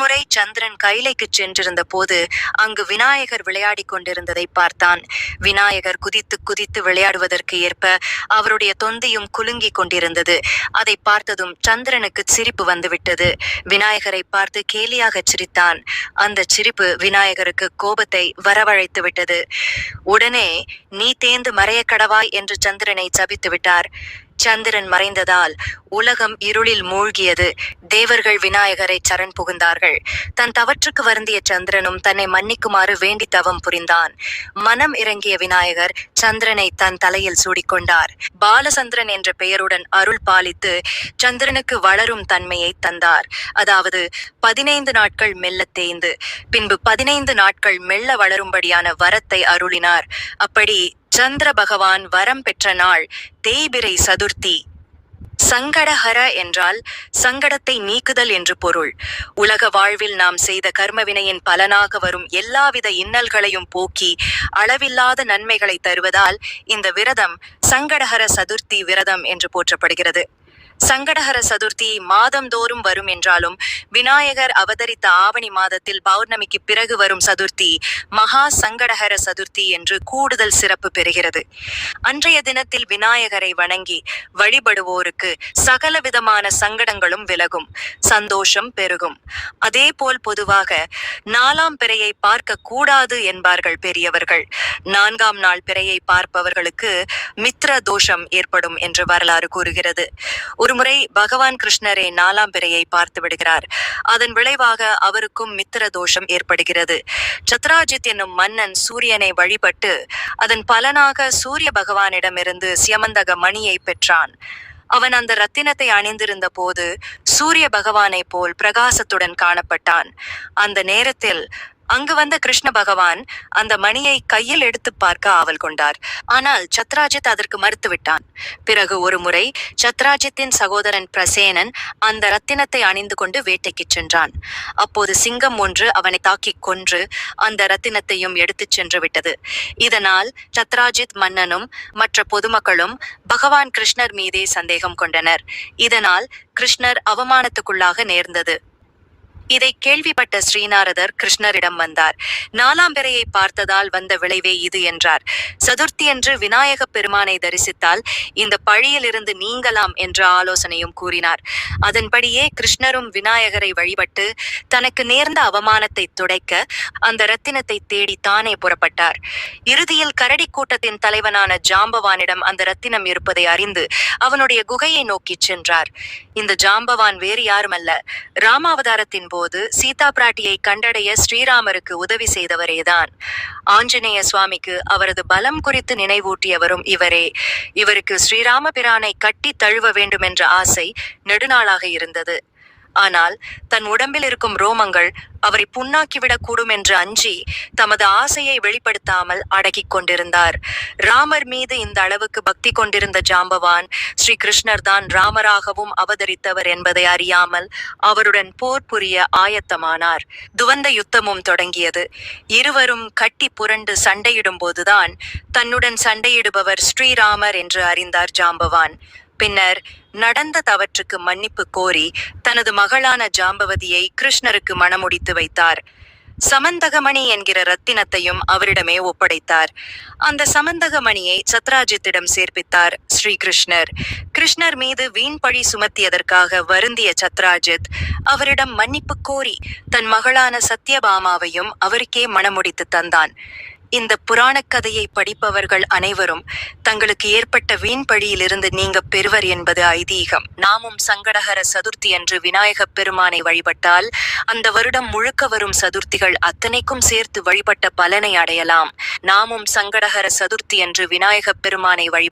ஒருமுறை சந்திரன் கைலைக்கு சென்றிருந்த போது அங்கு விநாயகர் விளையாடிக் கொண்டிருந்ததை பார்த்தான். விநாயகர் குதித்து குதித்து விளையாடுவதற்கு ஏற்ப அவருடைய தொந்தியும் குலுங்கிக் கொண்டிருந்தது. அதை பார்த்ததும் சந்திரனுக்கு சிரிப்பு வந்துவிட்டது. விநாயகரை பார்த்து கேலியாகச் சிரித்தான். அந்த சிரிப்பு விநாயகருக்கு கோபத்தை வரவழைத்து விட்டது. உடனே நீ தேர்ந்து மறைய கடவாய் என்று சந்திரனை சபித்து விட்டார். சந்திரன் மறைந்ததால் உலகம் இருளில் மூழ்கியது. தேவர்கள் விநாயகரை சரண் புகுந்தார்கள். தன் தவற்றுக்கு வருந்திய சந்திரனும் தன்னை மன்னிக்குமாறு வேண்டி தவம் புரிந்தான். மனம் இறங்கிய விநாயகர் சந்திரனை தன் தலையில் சூடிக்கொண்டார். பாலசந்திரன் என்ற பெயருடன் அருள் பாலித்து சந்திரனுக்கு வளரும் தன்மையை தந்தார். அதாவது பதினைந்து நாட்கள் மெல்ல தேய்ந்து பின்பு பதினைந்து நாட்கள் மெல்ல வளரும்படியான வரத்தை அருளினார். அப்படி சந்திர பகவான் வரம் பெற்ற நாள் தேய்பிரை சதுர்த்தி சங்கடஹர என்றால் சங்கடத்தை நீக்குதல் என்று பொருள். உலக வாழ்வில் நாம் செய்த கர்மவினையின் பலனாக வரும் எல்லாவித இன்னல்களையும் போக்கி அளவில்லாத நன்மைகளை தருவதால் இந்த விரதம் சங்கடஹர சதுர்த்தி விரதம் என்று போற்றப்படுகிறது. சங்கடஹர சதுர்த்தி மாதந்தோறும் வரும் என்றாலும் விநாயகர் அவதரித்த ஆவணி மாதத்தில் பௌர்ணமிக்கு பிறகு வரும் சதுர்த்தி மகா சங்கடஹர சதுர்த்தி என்று கூடுதல் சிறப்பு பெறுகிறது. அன்றைய தினத்தில் விநாயகரை வணங்கி வழிபடுவோருக்கு சகல விதமான சங்கடங்களும் விலகும் சந்தோஷம் பெருகும். அதேபோல் பொதுவாக நாலாம் பிறையை பார்க்க கூடாது என்பார்கள் பெரியவர்கள். நான்காம் நாள் பிறையை பார்ப்பவர்களுக்கு மித்ர தோஷம் ஏற்படும் என்று வரலாறு கூறுகிறது. ஒருமுறை பகவான் கிருஷ்ணரே நாலாம் பிறையை பார்த்து விடுகிறார். அதன் விளைவாக அவருக்கும் மித்திர தோஷம் ஏற்படுகிறது. சத்ராஜித் என்னும் மன்னன் சூரியனை வழிபட்டு அதன் பலனாக சூரிய பகவானிடமிருந்து சியமந்தக மணியை பெற்றான். அவன் அந்த ரத்தினத்தை அணிந்திருந்த போது சூரிய பகவானைப் போல் பிரகாசத்துடன் காணப்பட்டான். அந்த நேரத்தில் அங்கு வந்த கிருஷ்ண பகவான் அந்த மணியை கையில் எடுத்து பார்க்க ஆவல் கொண்டார். ஆனால் சத்ராஜித் அதற்கு மறுத்துவிட்டான் பிறகு ஒரு முறை சத்ராஜித்தின் சகோதரன் பிரசேனன் அந்த ரத்தினத்தை அணிந்து கொண்டு வேட்டைக்குச் சென்றான். அப்போது சிங்கம் ஒன்று அவனை தாக்கிக் கொன்று அந்த ரத்தினத்தையும் எடுத்துச் சென்று விட்டது. இதனால் சத்ராஜித் மன்னனும் மற்ற பொதுமக்களும் பகவான் கிருஷ்ணர் மீதே சந்தேகம் கொண்டனர். இதனால் கிருஷ்ணர் அவமானத்துக்குள்ளாக நேர்ந்தது. இதை கேள்விப்பட்ட ஸ்ரீநாரதர் கிருஷ்ணரிடம் வந்தார். நாலாம் பிறையை பார்த்ததால் வந்த விளைவே இது என்றார். சதுர்த்தி என்று விநாயக பெருமானை தரிசித்தால் இந்த பழியிலிருந்து நீங்கலாம் என்ற ஆலோசனையும் கூறினார். அதன்படியே கிருஷ்ணரும் விநாயகரை வழிபட்டு தனக்கு நேர்ந்த அவமானத்தை துடைக்க அந்த ரத்தினத்தை தேடி தானே புறப்பட்டார். இறுதியில் கரடி கூட்டத்தின் தலைவனான ஜாம்பவானிடம் அந்த ரத்தினம் இருப்பதை அறிந்து அவனுடைய குகையை நோக்கிச் சென்றார். இந்த ஜாம்பவான் வேறு யாருமல்ல. ராமாவதாரத்தின் போது சீதா பிராட்டியை கண்டடைய ஸ்ரீராமருக்கு உதவி செய்தவரேதான். ஆஞ்சநேய சுவாமிக்கு அவரது பலம் குறித்து நினைவூட்டியவரும் இவரே. இவருக்கு ஸ்ரீராம பிரானை கட்டி தழுவ வேண்டுமென்ற ஆசை நெடுநாளாக இருந்தது. ஆனால் தன் உடம்பில் இருக்கும் ரோமங்கள் அவரை புண்ணாக்கிவிடக் கூடும் என்று அஞ்சி தமது ஆசையை வெளிப்படுத்தாமல் அடக்கிக் கொண்டிருந்தார். ராமர் மீது இந்த அளவுக்கு பக்தி கொண்டிருந்த ஜாம்பவான் ஸ்ரீ கிருஷ்ணர் தான் ராமராகவும் அவதரித்தவர் என்பதை அறியாமல் அவருடன் போர் புரிய ஆயத்தமானார். துவந்த யுத்தமும் தொடங்கியது. இருவரும் கட்டி புரண்டு சண்டையிடும் போதுதான் தன்னுடன் சண்டையிடுபவர் ஸ்ரீராமர் என்று அறிந்தார் ஜாம்பவான். பின்னர் நடந்த தவற்றுக்கு மன்னிப்பு கோரி தனது மகளான ஜாம்பவதியை கிருஷ்ணருக்கு மணமுடித்து வைத்தார். சமந்தகமணி என்கிற ரத்தினத்தையும் அவரிடமே ஒப்படைத்தார். அந்த சமந்தகமணியை சத்ராஜித்திடம் சேர்ப்பித்தார் ஸ்ரீகிருஷ்ணர். கிருஷ்ணர் மீது வீண் பழி சுமத்தியதற்காக வருந்திய சத்ராஜித் அவரிடம் மன்னிப்பு கோரி தன் மகளான சத்யபாமாவையும் அவருக்கே மணமுடித்து தந்தான். இந்த புராணக் கதையை படிப்பவர்கள் அனைவரும் தங்களுக்கு ஏற்பட்ட வீண்பழியிலிருந்து நீங்க பெறுவர் என்பது ஐதீகம். நாமும் சங்கடகர சதுர்த்தி அன்று விநாயகப் பெருமானை வழிபட்டால் அந்த வருடம் முழுக்க வரும் சதுர்த்திகள் அத்தனைக்கும் சேர்த்து வழிபட்ட பலனை அடையலாம். நாமும் சங்கடகர சதுர்த்தி அன்று விநாயகப் பெருமானை வழி